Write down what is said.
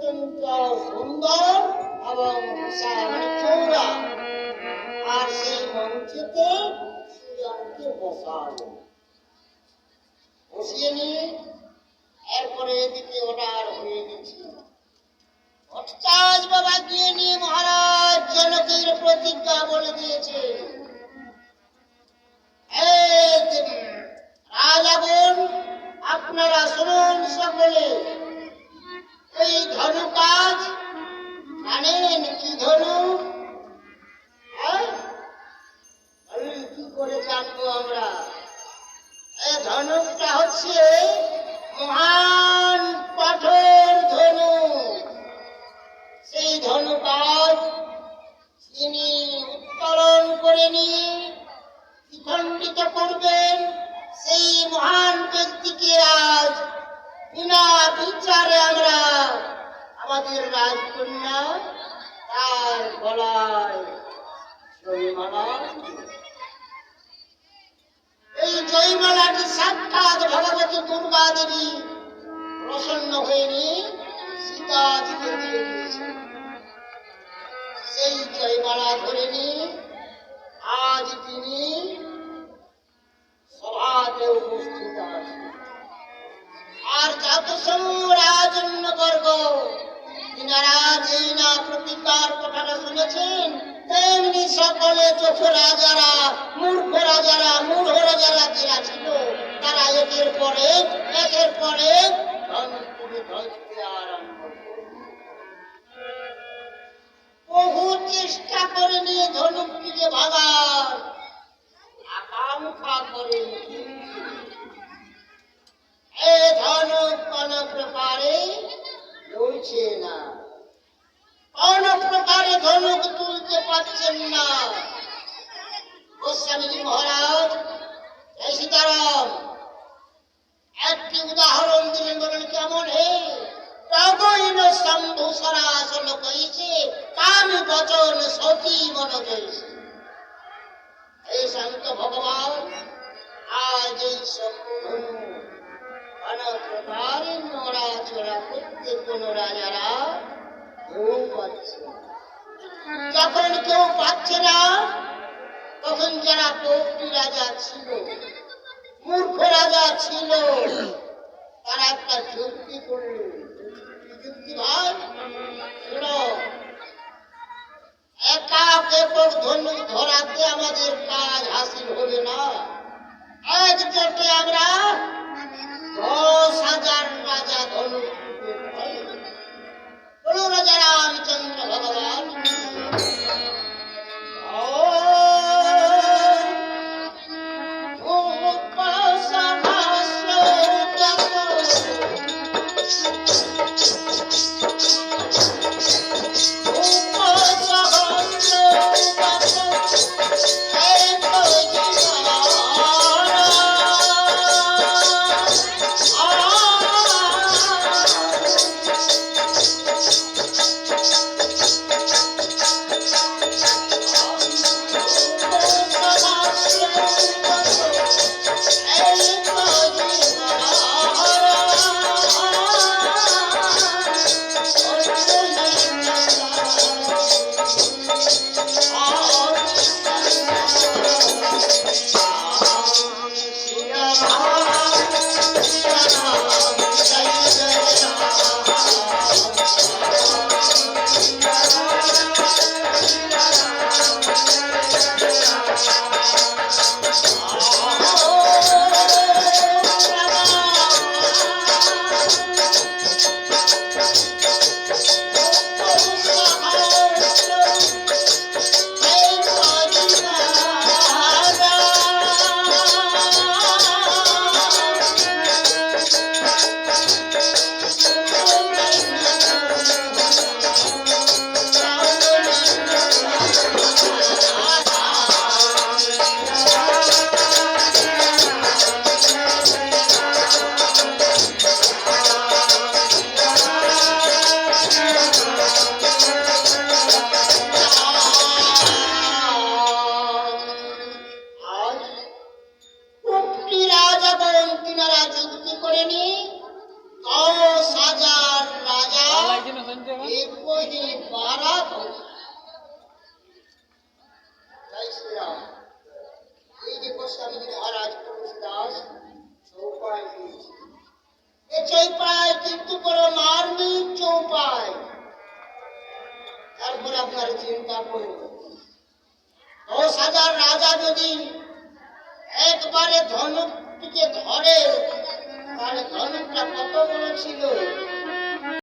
অত্যন্ত সুন্দর এবং আর সেই বসিয়ে নিয়ে এরপরে এদিকে হয়ে গেছে। বাবা গিয়ে নিয়ে মহারাজ জনকের প্রতিজ্ঞা বলে দিয়েছে। রাজাগণ, আপনারা শুনুন সকলে। এই ধনুকটা হচ্ছে মহান কঠোর ধনু। সেই ধনু তিনি উত্তোলন করে নিয়ে দ্বিখণ্ডিত করবেন সেই মহান ব্যক্তিকে আজ বিনা বিচারে আমরা আমাদের রাজকন্যা তার গলায় জয়মালাটি সাক্ষাৎ ভগবতী দুর্গা দেবী প্রসন্ন হয়ে সীতা দিয়ে সেই জয়মালা ধরে আজ তিনি শুনেছেন তেমনি সকলে চোখ রাজারা, মূর্খ রাজারা, মূঢ় রাজারা যারা ছিল তারা একের পরে একের পরে। বহু চেষ্টা করে নিয়ে ধনুকটিকে ভাগার আকাঙ্ক্ষা করেন কিন্তু এ ধনুক কোন প্রকারে লড়ছে না কোন প্রকারে ধনুক পারছেন না গোস্বামীজি মহারাজ এই সীতারাম, একটি উদাহরণ দিলেন বলেন কেমন হে? প্রবৈন মন শান্ত ভগবান আজ এই কোন রাজারা কেউ পাচ্ছে। না। যখন কেউ পাচ্ছে না, তখন যারা কৌটি রাজা ছিল, মূর্খ রাজা ছিল, তারা একটা যুক্তি করল। চৌপায়, কিন্তু বড় মার্মিক চৌপায়। তারপর আপনার চিন্তা করুন। দশ হাজার রাজা যদি একবারে ধনুকটিকে ধরে, তাহলে ধনুকটা কত বড় ছিল?